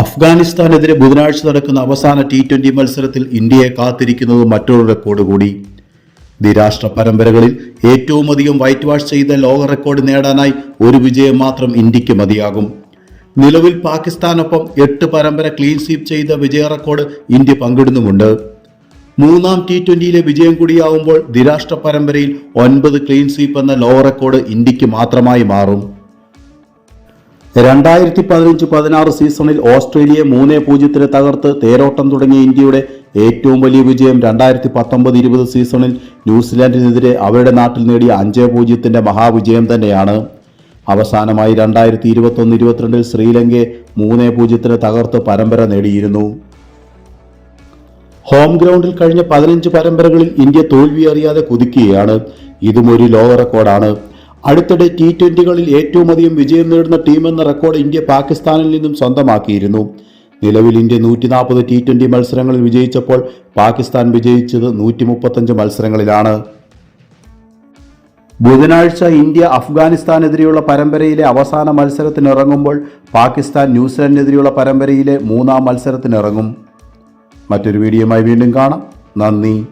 അഫ്ഗാനിസ്ഥാനെതിരെ ബുധനാഴ്ച നടക്കുന്ന അവസാന ടി ട്വന്റി മത്സരത്തിൽ ഇന്ത്യയെ കാത്തിരിക്കുന്നത് മറ്റൊരു റെക്കോർഡ് കൂടി. ദ്വിരാഷ്ട്ര പരമ്പരകളിൽ ഏറ്റവും അധികം വൈറ്റ് വാഷ് ചെയ്ത ലോക റെക്കോർഡ് നേടാനായി ഒരു വിജയം മാത്രം ഇന്ത്യയ്ക്ക് മതിയാകും. നിലവിൽ പാകിസ്ഥാനൊപ്പം എട്ട് പരമ്പര ക്ലീൻ സ്വീപ്പ് ചെയ്ത വിജയ റെക്കോർഡ് ഇന്ത്യ പങ്കിടുന്നുമുണ്ട്. മൂന്നാം ടി ട്വന്റിയിലെ വിജയം കൂടിയാവുമ്പോൾ ദ്വിരാഷ്ട്ര പരമ്പരയിൽ ഒൻപത് ക്ലീൻ സ്വീപ്പ് എന്ന ലോ റെക്കോർഡ് ഇന്ത്യയ്ക്ക് മാത്രമായി മാറും. രണ്ടായിരത്തി പതിനഞ്ച് പതിനാറ് സീസണിൽ ഓസ്ട്രേലിയയെ മൂന്ന് പൂജ്യത്തിന് തകർത്ത് തേരോട്ടം തുടങ്ങിയ ഇന്ത്യയുടെ ഏറ്റവും വലിയ വിജയം രണ്ടായിരത്തി പത്തൊമ്പത് ഇരുപത് സീസണിൽ ന്യൂസിലാൻഡിനെതിരെ അവരുടെ നാട്ടിൽ നേടിയ അഞ്ച് പൂജ്യത്തിന്റെ മഹാവിജയം തന്നെയാണ്. അവസാനമായി രണ്ടായിരത്തി ഇരുപത്തൊന്ന് ഇരുപത്തിരണ്ടിൽ ശ്രീലങ്കയെ മൂന്ന് പൂജ്യത്തിന് തകർത്ത് പരമ്പര നേടിയിരുന്നു. ഹോം ഗ്രൗണ്ടിൽ കഴിഞ്ഞ പതിനഞ്ച് പരമ്പരകളിൽ ഇന്ത്യ തോൽവി അറിയാതെ കുതിക്കുകയാണ്. ഇതും ഒരു ലോക റെക്കോർഡാണ്. അടുത്തിടെ ടി ട്വന്റികളിൽ ഏറ്റവും അധികം വിജയം നേടുന്ന ടീമെന്ന റെക്കോർഡ് ഇന്ത്യ പാകിസ്ഥാനിൽ നിന്നും സ്വന്തമാക്കിയിരുന്നു. നിലവിൽ ഇന്ത്യ നൂറ്റി നാൽപ്പത് ടി ട്വന്റി മത്സരങ്ങളിൽ വിജയിച്ചപ്പോൾ പാകിസ്ഥാൻ വിജയിച്ചത് നൂറ്റി മുപ്പത്തഞ്ച് മത്സരങ്ങളിലാണ്. ബുധനാഴ്ച ഇന്ത്യ അഫ്ഗാനിസ്ഥാനെതിരെയുള്ള പരമ്പരയിലെ അവസാന മത്സരത്തിനിറങ്ങുമ്പോൾ പാകിസ്ഥാൻ ന്യൂസിലൻഡിനെതിരെയുള്ള പരമ്പരയിലെ മൂന്നാം മത്സരത്തിനിറങ്ങും. മറ്റൊരു വീഡിയോയുമായി വീണ്ടും കാണാം. നന്ദി.